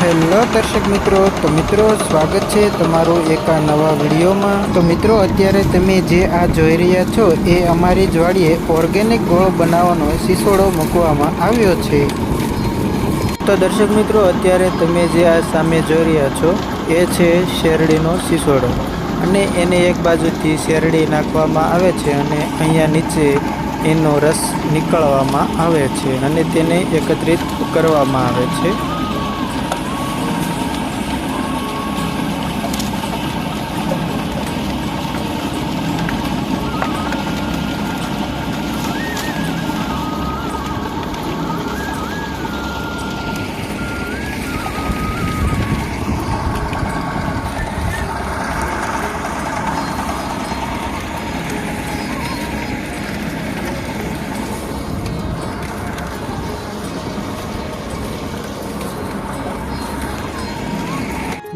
Hello દર્શક મિત્રો, તો મિત્રો સ્વાગત છે તમારું એક આ નવા વિડીયોમાં. તો મિત્રો, અત્યારે તમે જે આ જોઈ રહ્યા છો, એ અમારી જ વાડીએ ઓર્ગેનિક ગોળો બનાવવાનો સિસોડો મૂકવામાં આવ્યો છે. તો દર્શક મિત્રો, અત્યારે તમે જે આ સામે જોઈ રહ્યા છો, એ છે શેરડીનો સિસોડો. અને એને એક બાજુથી શેરડી નાખવામાં આવે છે અને અહીંયા નીચે એનો રસ નીકળવામાં આવે છે અને તેને એકત્રિત કરવામાં આવે છે.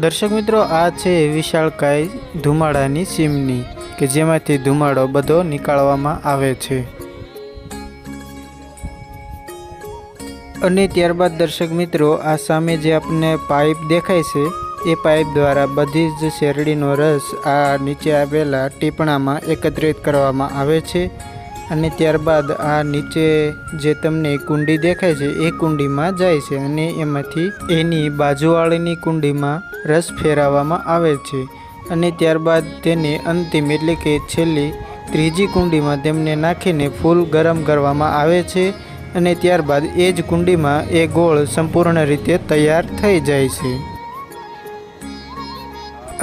દર્શક મિત્રો, આ છે વિશાળકાય ધુમાડાની ચીમની કે જેમાંથી ધુમાડો બધો નીકાળવામાં આવે છે. અને ત્યારબાદ દર્શક મિત્રો, આ સામે જે આપણને પાઇપ દેખાય છે, એ પાઇપ દ્વારા બધી જ શેરડીનો રસ આ નીચે આવેલા ટીપણામાં એકત્રિત કરવામાં આવે છે. અને ત્યારબાદ આ નીચે જે તમને કુંડી દેખાય છે, એ કુંડીમાં જાય છે અને એમાંથી એની બાજુવાળીની કુંડીમાં રસ ફેરવવામાં આવે છે. અને ત્યારબાદ તેને અંતિમ એટલે કે છેલ્લી ત્રીજી કુંડીમાં તેમને નાખીને ફૂલ ગરમ કરવામાં આવે છે અને ત્યારબાદ એ જ કુંડીમાં એ ગોળ સંપૂર્ણ રીતે તૈયાર થઈ જાય છે.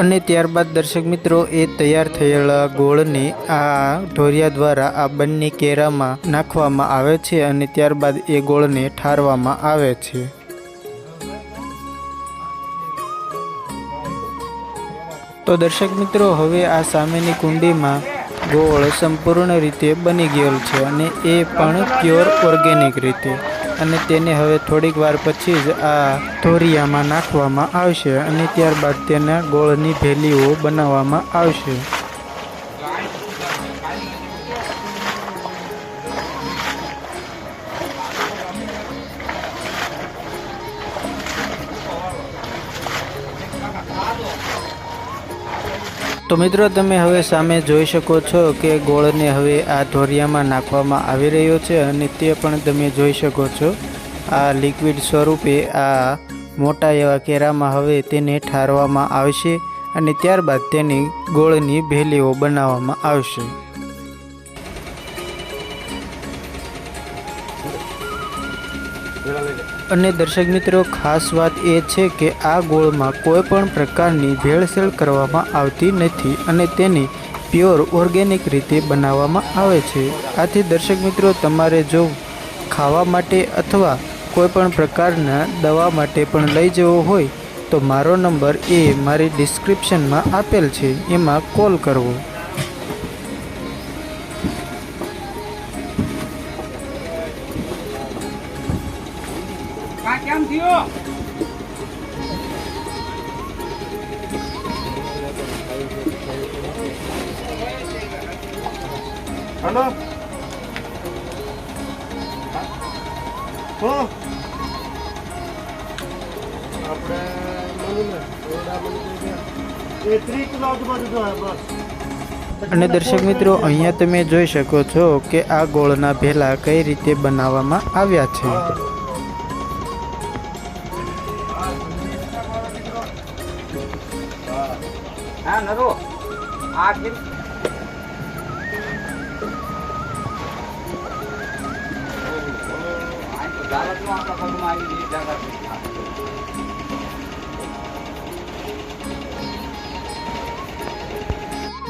અને ત્યારબાદ દર્શક મિત્રો, એ તૈયાર થયેલા ગોળને આ ઢોરિયા દ્વારા આ બંને કેરામાં નાખવામાં આવે છે અને ત્યારબાદ એ ગોળને ઠારવામાં આવે છે. તો દર્શક મિત્રો, હવે આ સામેની કુંડીમાં ગોળ સંપૂર્ણ રીતે બની ગયેલ છે અને એ પણ પ્યોર ઓર્ગેનિક રીતે. અને તેને હવે થોડીક વાર પછી જ આ ધોરિયામાં નાખવામાં આવશે અને ત્યારબાદ તેના ગોળની ભેલીઓ બનાવવામાં આવશે. તો મિત્રો, તમે હવે સામે જોઈ શકો છો કે ગોળને હવે આ ધોરિયામાં નાખવામાં આવી રહ્યો છે અને તે પણ તમે જોઈ શકો છો. આ લિક્વિડ સ્વરૂપે આ મોટા એવા કેરામાં હવે તેને ઠારવામાં આવશે અને ત્યારબાદ તેની ગોળની ભેલીઓ બનાવવામાં આવશે. અને દર્શક મિત્રો, ખાસ વાત એ છે કે આ ગોળમાં કોઈ પણ પ્રકારની ભેળસેળ કરવામાં આવતી નથી અને તેને પ્યોર ઓર્ગેનિક રીતે બનાવવામાં આવે છે. આથી દર્શક મિત્રો, તમારે જો ખાવા માટે અથવા કોઈ પણ પ્રકારના દવા માટે પણ લઈ જવો હોય, તો મારો નંબર એ મારી ડિસ્ક્રિપ્શનમાં આપેલ છે. એમાં કોલ કરવો. આ કેમ થયો? હલો? હું? અને દર્શક મિત્રો અહીંયા તમે જોઈ શકો છો કે આ ગોળના ભેલા કઈ રીતે બનાવવામાં આવ્યા છે.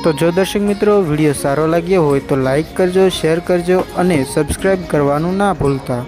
તો જો દર્શક મિત્રો, વીડિયો સારો લાગ્યો હોય તો લાઈક કરજો, શેર કરજો અને સબસ્ક્રાઈબ કરવાનું ના ભૂલતા.